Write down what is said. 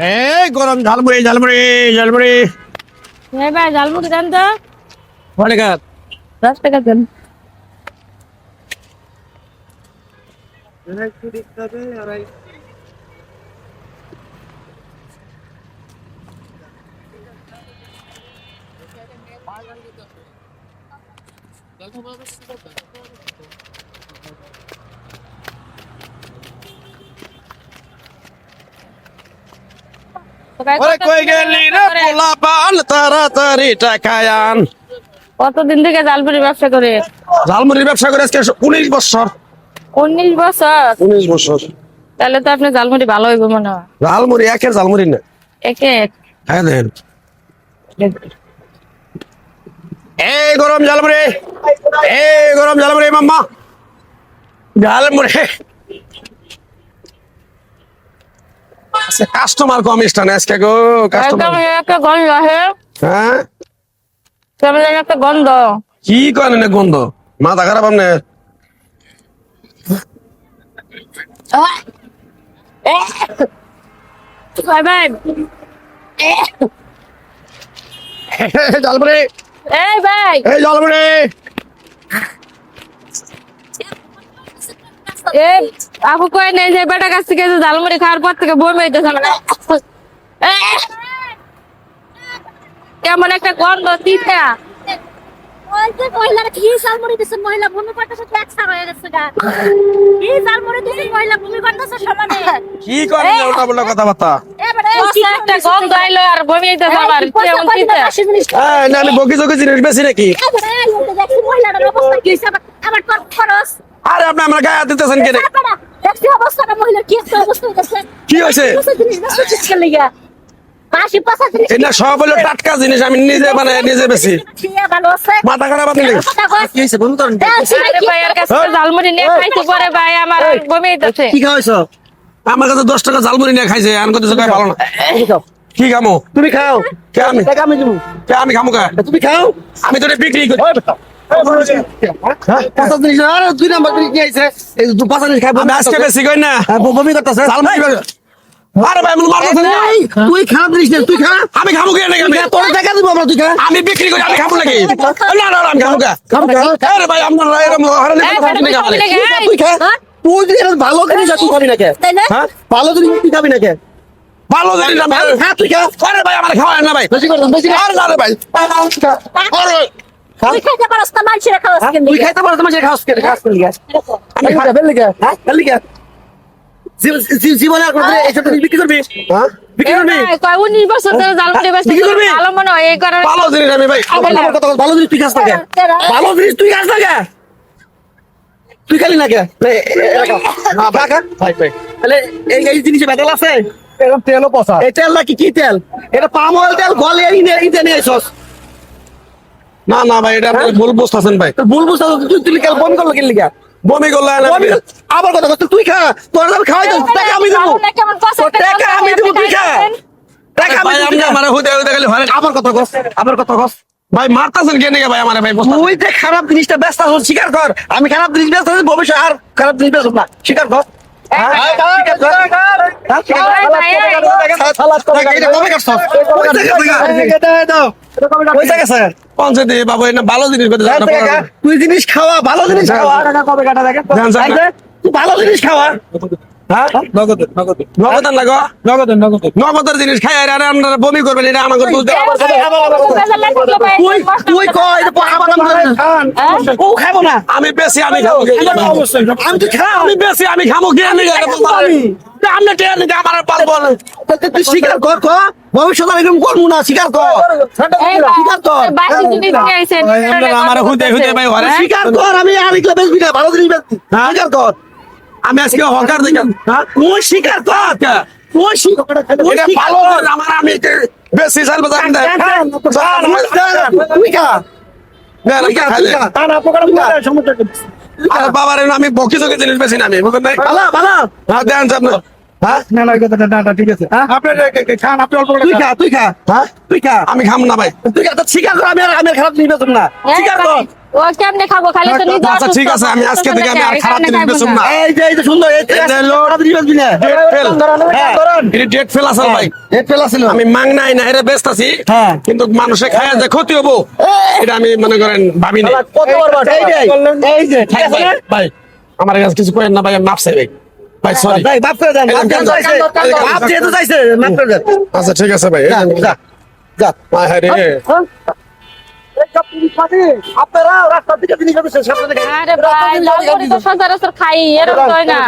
এই গরম ঝালমুড়ি ঝালমুড়ি ঝালমুড়ি। হ্যাঁ ভাই ঝালমুড়ি দেন তো। অনেক দশ টাকা দেন। তো ওরে কই গেলি রে? পোলা পান তাড়াতাড়ি কতদিন থেকে ঝালমুড়ি ব্যবসা করে? ঝালমুড়ির ব্যবসা করে আজকে উনিশ বছর। উনিশ বছর? উনিশ বছর। তাহলে তো আপনি ঝালমুড়ি ভালো হইব মনে হয়। ঝালমুড়ি একের ঝালমুড়ি না। হ্যাঁ এই গরম ঝালমুড়ি এই গরম ঝালমুড়ি মাম্মা। ঝালমুড়ি। আজকে কাস্টমার কম স্টানে আজকে গো কাস্টমার একদম একটা গন্ধ আছে হ্যাঁ? কেমন একটা গন্ধ। কি করেন না গন্ধ? মাথা খারাপ আপনি ভাই ভাই। এই ভাই। এই আপু কই নেই যে বেটা কাছ থেকে ঝালমুড়ি খাওয়ার পর থেকে বমি হইতেছে মানে। কেমন একটা গন্ধ তিতা। মহিলারা কি ঝালমুড়ি দিছে মহিলা ভূমি করতেছে একসার হয়ে গেছে গা। কি ঝালমুড়ি দিছে মহিলা ভূমি করতেছে সমানে। কি করেন ওটা বলে কথাবার্তা? এবারে এই কষ্ট একটা গন্ধ আইলো আর বমি হইতেছে আমার কেমন তিতা। এই, না আমি বকি চকি জিনিস বেশি নাকি? দেখছি মহিলাটার অবস্থা কি হয়েছে আবার আবার তোর খরচ। আরে আপনি আমরা গায়ে দিতেছেন কেন? দেখছি অবস্থাটা মহিলার কি একটা অবস্থা হয়েছে কি হয়েছে? জিনিস বেশি চিৎকার লেগে পাশি পাশা জিনিস এটা সব হলো টাটকা জিনিস আমি নিজে মানে নিজে বেশি মাথা খারাপ আপনি। কি হয়েছে? বন্ধু তোর দেখছি আরে নাকি? ভাই এর কাছে তো ঝালমুড়ি নিয়ে খাইছি পরে ভাই আমার বমি হইতেছে কি খাওয়াইছো? আমার কাছে দশ টাকা ঝালমুড়ি নিয়ে খাইছে আমি কথা কয় ভালো না। কি খামো? তুমি খাও। কে আমি? টাকা কে আমি খামো কা? তুমি খাও। আমি তো বিক্রি করি। আমি কই না। বমি করতেছে। ঝালমুড়ি বে- ভাই আমি মারতেছেন না এই, তুই খারাপ তুই খা আমি খামো কে নাকি আমি। তোর টাকা দিব আমরা তুই খা। আমি বিক্রি করি আমি খাব নাকি? না না না, আমি খাব ভাই আপনারা। তুই হ্যাঁ? তুই যদি ভালো জিনিস তুই খাবি না কে তাই হ্যাঁ? ভালো জিনিস তুই খাবি না কে ভালো জানি না ভাই হ্যাঁ তুই খা। আরে ভাই আমার খাওয়ায় না ভাই। বেশি কর বেশি আরে না রে ভাই। আরে। তুই খাইতে পারস না মানুষের খাওয়াস হ্যাঁ, কেন তুই খাইতে আমি হ্যাঁ? জীবনে আর কোনদিন বিক্রি করবি? হ্যাঁ? বিক্রি করবি? কয় উনিশ বছর ধরে ঝালমুড়ি ব্যবসা বিক্রি করবি? ভালো মনে হয় এই কারণে ভালো জিনিস আমি ভাই আমার কথা ভালো জিনিস তুই খাস না ভালো জিনিস তুই খাস না তুই খালি না কে। ভাই ভাই। তাহলে এই এই জিনিসে বেতাল আছে? তেলও পচা। এই তেল নাকি কি তেল? এটা পাম অয়েল তেল গলে নে এই নিয়ে আইছস না না ভাই এটা আপনি ভুল বুঝতেছেন ভাই। ভুল বুঝতে তুই কেন বন্ধ করল কেন লিগা? বমি করলে না আবার কথা কথা তুই খা তোর আমি খাওয়াই দেবো টাকা আমি দেবো। টাকা আমি দেবো তুই খা। টাকা আমি ভাই দেবো। আমার হইতে হইতে গেলে হয় আবার কথা কস আবার কথা কস। ভাই মারতাছেন কেন ভাই আমার ভাই? তুই যে খারাপ জিনিসটা ব্যস্ত আছিস স্বীকার কর। আমি খারাপ জিনিস ব্যস্ত আছি ভবিষ্যৎ আর খারাপ জিনিস ব্যস্ত না। স্বীকার কর। হ্যাঁ? হ্যাঁ, ভালো জিনিস। তুই জিনিস খাওয়া ভালো জিনিস খাওয়া ভালো জিনিস খাওয়া হ্যাঁ নগদের জিনিস খাই আর আপনারা বমি করবেন এটা আমাকে ও খাব না আমি বেশি আমি খাব আমি তো খাও আমি বেশি আমি খাব কি আমি এটা বলতে পারি। তা আপনি টেয়ার নিতে আমার পারব না তুই স্বীকার কর ক এরকম করব না স্বীকার কর স্বীকার কর বাসি জিনিস নিয়ে আইছেন ভাই, আপনারা আমার হুদে হুদে ভাই স্বীকার কর আমি আর এগুলো বেচবি না ভালো জিনিস স্বীকার কর আমি আজকে হকার হ্যাঁ? তুই স্বীকার কর তুই স্বীকার তুই ভালো কর। আমার আমি বেশি চাল বাজার তুই আর বাবার আমি বকি চকি জিনিস বেশি না আমি বুঝলেন নাই? ভালো ভালো হ্যাঁ দেন হ্যাঁ? তুই খা তুই খা। হ্যাঁ? তুই খা। আমি খাম না ভাই। তুই খারাপ জিনিস না। স্বীকার কর। ও কেমনে খাব খালি তো নিজে আচ্ছা ঠিক আছে আমি আজকে থেকে আমি আর খারাপ জিনিস বেচুম না এই যে এই যে সুন্দর এই যে হলো খারাপ জিনিস বেচবি না ডেট ফেল হ্যাঁ। এটা ডেট ফেল আছে ভাই ফেলা আমি মাং নাই না এটা ব্যস্ত আছি হ্যাঁ। কিন্তু মানুষে খায় যে ক্ষতি হব এটা আমি মনে করেন ভাবি না কত বাট এই যে এই যে ভাই আমার কাছে কিছু করেন না ভাই আমি মাপছে ভাই ভাই সরি ভাই মাফ করে দেন চাইছে। যেহেতু করে দেন আচ্ছা ঠিক আছে ভাই যা যা যা আয় হায় রে আপনারা রাস্তার দিকে তিনি খাই এরকম না?